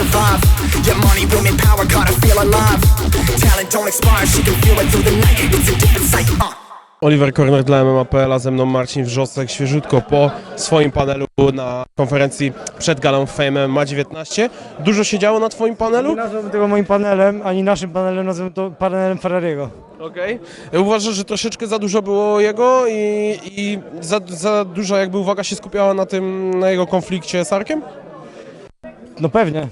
survive. Your money, women, power, gotta feel alive. Talent don't expire, she can feel it through the night. It's a different sight. Uh. Oliver Korner dla MMA.pl, a ze mną Marcin Wrzosek, świeżutko po swoim panelu na konferencji przed galą Fame ma 19. Dużo się działo na twoim panelu? Nie nazwałbym tego moim panelem, ani naszym panelem, nazwę to panelem Ferrariego. Okej. Uważasz, że troszeczkę za dużo było jego i, i za, za duża jakby uwaga się skupiała na tym, na jego konflikcie z Arkiem? No pewnie.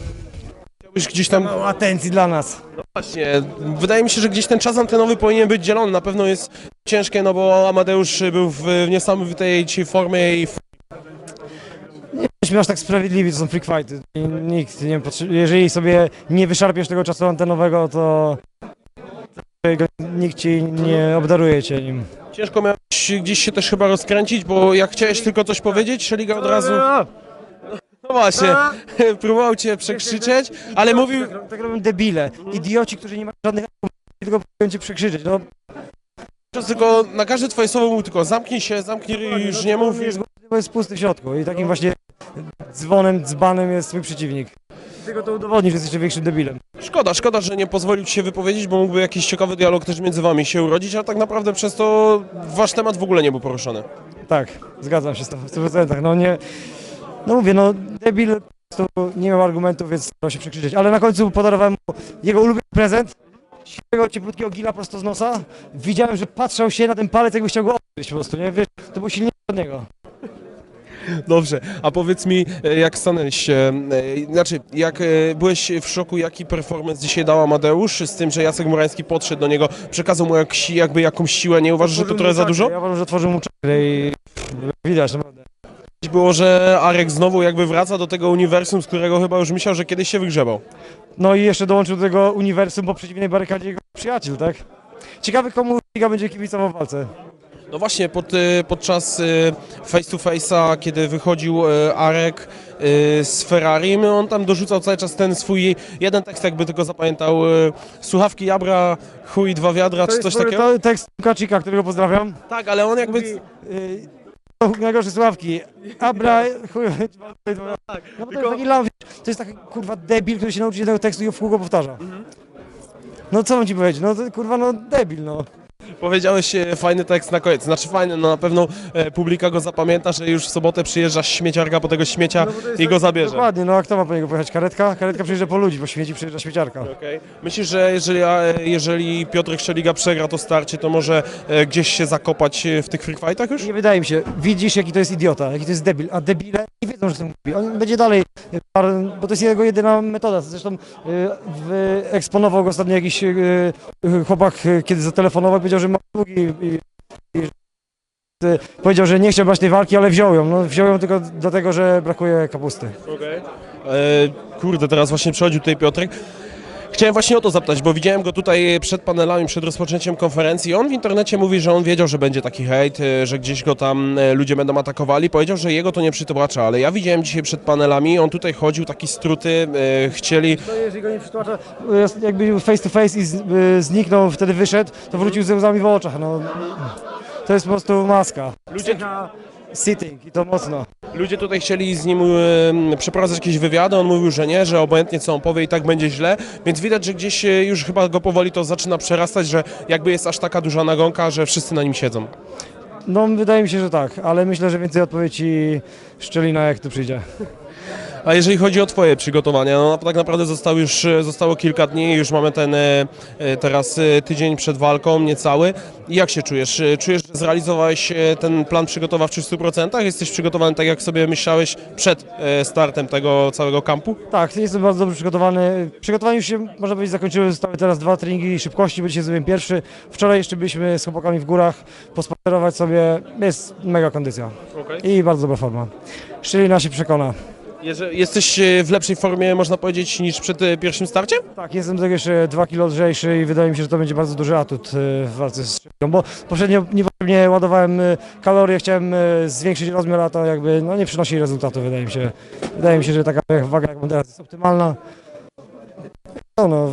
Chciałbyś gdzieś tam... Mało atencji dla nas. Właśnie, wydaje mi się, że gdzieś ten czas antenowy powinien być dzielony. Na pewno jest ciężkie, no bo Amadeusz był w niesamowitej formie i Nie jesteśmy aż tak sprawiedliwi, to są freak fighty. I Nikt nie potrze- Jeżeli sobie nie wyszarpiesz tego czasu antenowego, to to nikt ci nie obdaruje cię nim. ciężko miałeś gdzieś się też chyba rozkręcić, bo jak chciałeś tylko coś powiedzieć, Szeliga od razu... No właśnie, próbował cię przekrzyczeć, ale mówił... Tak, tak robią debile. Idioci, którzy nie mają żadnych argumentów, tylko próbują cię przekrzyczeć. No, Tylko na każde twoje słowo mówił tylko zamknij się, zamknij ryj, już nie mów. Jest, bo jest pusty w środku i takim właśnie dzwonem, dzbanem jest twój przeciwnik. Tylko to udowodni, że jesteś jeszcze większym debilem. Szkoda, szkoda, że nie pozwolił ci się wypowiedzieć, bo mógłby jakiś ciekawy dialog też między wami się urodzić, a tak naprawdę przez to wasz temat w ogóle nie był poruszony. Tak, zgadzam się z tym w 100%. No nie, no mówię, no debil po prostu nie miał argumentów, więc starał się przekrzyczeć. Ale na końcu podarowałem mu jego ulubiony prezent, świeżego, cieplutkiego gila prosto z nosa. Widziałem, że patrzał się na ten palec, jakby chciał go odgryźć po prostu, nie? Wiesz, to był silniejszy od niego. Dobrze, a powiedz mi, e, jak stanęliście, e, znaczy, jak e, byłeś w szoku, jaki performance dzisiaj dał Amadeusz, z tym, że Jacek Murański podszedł do niego, przekazał mu jak, jakby jakąś siłę, nie uważasz, że to trochę za dużo? Ja uważam, że otworzył mu czakrę i widać, naprawdę. Było, że Arek znowu jakby wraca do tego uniwersum, z którego chyba już myślał, że kiedyś się wygrzebał. No i jeszcze dołączył do tego uniwersum po przeciwnej barykadzie jego przyjaciel, tak? Ciekawy, komu Liga będzie kibicował w walce. No właśnie, pod, y, podczas y, face to face'a, kiedy wychodził y, Arek z Ferrari, no on tam dorzucał cały czas ten swój jeden tekst, jakby tylko zapamiętał, słuchawki Jabra, chuj, dwa wiadra, czy coś takiego? To tekst Kaczyka, którego pozdrawiam. Tak, ale on jakby... Mówi, najgorsze sławki. Abra, chuj, no bo to jest taki law, to jest taki kurwa debil, który się nauczy jednego tekstu i w kółko powtarza. No co mam ci powiedzieć, no to kurwa no debil no. Powiedziałeś e, fajny tekst na koniec, znaczy fajny, no na pewno e, publika go zapamięta, że już w sobotę przyjeżdża śmieciarka po tego śmiecia No i go zabierze. Dokładnie, no a kto ma po niego pojechać? Karetka? Karetka przyjeżdża po ludzi, po śmieci przyjeżdża śmieciarka. Okej. Myślisz, że jeżeli, jeżeli Piotrek Szeliga przegra to starcie, to może e, gdzieś się zakopać w tych free fightach już? Nie wydaje mi się, widzisz jaki to jest idiota, jaki to jest debil, a debile nie wiedzą, że to mówi. On będzie dalej, bo to jest jego jedyna metoda. Zresztą wyeksponował go ostatnio jakiś chłopak, kiedy zatelefonował, powiedział, że ma długi i, i powiedział, że nie chciał brać tej walki, ale wziął ją. No, wziął ją tylko dlatego, że brakuje kapusty. Okej. E, Kurde, teraz właśnie przychodził tutaj Piotrek. Chciałem właśnie o to zapytać, bo widziałem go tutaj przed panelami, przed rozpoczęciem konferencji. On w internecie mówi, że on wiedział, że będzie taki hejt, e, że gdzieś go tam e, ludzie będą atakowali. Powiedział, że jego to nie przytłacza, ale ja widziałem dzisiaj przed panelami, on tutaj chodził, taki struty, e, chcieli... To jeżeli go nie przytłacza, jakby face to face i y, zniknął, wtedy wyszedł, to wrócił ze łzami w oczach. No. To jest po prostu maska. Ludzie, Sitting i to mocno. Ludzie tutaj chcieli z nim e, przeprowadzać jakieś wywiady, on mówił, że nie, że obojętnie co on powie i tak będzie źle, więc widać, że gdzieś e, już chyba go powoli to zaczyna przerastać, że jakby jest aż taka duża nagonka, że wszyscy na nim siedzą. No wydaje mi się, że tak, ale myślę, że więcej odpowiedzi Szczelina jak tu przyjdzie. A jeżeli chodzi o Twoje przygotowania, no tak naprawdę zostało już zostało kilka dni, już mamy ten e, e, teraz e, tydzień przed walką, niecały. Jak się czujesz? E, Czujesz, że zrealizowałeś e, ten plan przygotowawczy w 100%? Jesteś przygotowany tak, jak sobie myślałeś przed e, startem tego całego kampu? Tak, jestem bardzo dobrze przygotowany. Przygotowanie już się, można powiedzieć, zakończyły. Zostały teraz dwa treningi szybkości, dzisiaj zrobiłem pierwszy. Wczoraj jeszcze byliśmy z chłopakami w górach, pospacerować sobie. Jest mega kondycja i bardzo dobra forma. Szczelina się przekona. Jesteś e, w lepszej formie, można powiedzieć, niż przed e, pierwszym starciem? Tak, jestem jeszcze 2 kg lżejszy i wydaje mi się, że to będzie bardzo duży atut e, w walce z Szczeliną, bo poprzednio niepotrzebnie ładowałem kalorie, chciałem zwiększyć rozmiar, a to jakby no, nie przynosi rezultatu, wydaje mi się. Wydaje mi się, że taka waga, teraz, jest optymalna. No, no,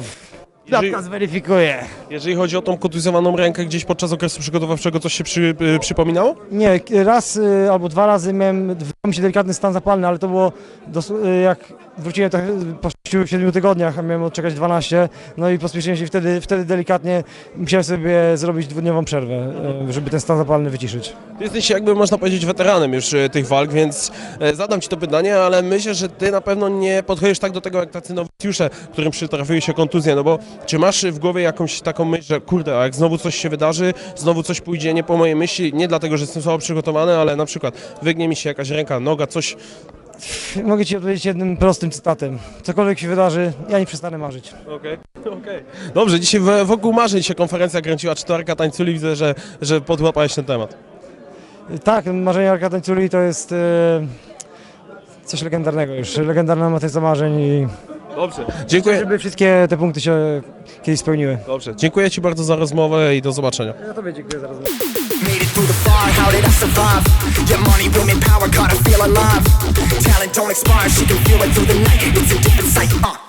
Klatka zweryfikuje. jeżeli chodzi o tą kontuzjowaną rękę, gdzieś podczas okresu przygotowawczego coś się przy, e, przypominało? Nie, raz y, albo dwa razy miałem w mi się delikatny stan zapalny, ale to było dos- y, jak wróciłem tak po 6-7 tygodniach, a miałem odczekać 12, no i pospieszyłem się wtedy, wtedy delikatnie musiałem sobie zrobić dwudniową przerwę, y, żeby ten stan zapalny wyciszyć. Ty jesteś jakby można powiedzieć weteranem już e, tych walk, więc e, zadam Ci to pytanie, ale myślę, że Ty na pewno nie podchodzisz tak do tego jak tacy nowicjusze, którym przytrafiły się kontuzje, no bo czy masz w głowie jakąś taką myśl, że kurde, a jak znowu coś się wydarzy, znowu coś pójdzie nie po mojej myśli, nie dlatego, że jestem słabo przygotowany, ale na przykład wygnie mi się jakaś ręka, noga, coś, Mogę Ci odpowiedzieć jednym prostym cytatem. Cokolwiek się wydarzy, ja nie przestanę marzyć. Okej, okej. Dobrze, dzisiaj w- wokół marzeń się konferencja kręciła, czy to Arka Tańculi, widzę, że, że podłapałeś ten temat. Tak, marzenie Arka Tańculi to jest y, coś legendarnego już, legendarna matryca marzeń i Dobrze. Dziękuję. żeby wszystkie te punkty się kiedyś spełniły. Dobrze. Dziękuję Ci bardzo za rozmowę i do zobaczenia. Ja Tobie dziękuję za rozmowę. Made it through the fire, how did I survive? Your money, women, power, gotta feel alive. don't expire. She can feel it through the night. It's a different sight. Uh.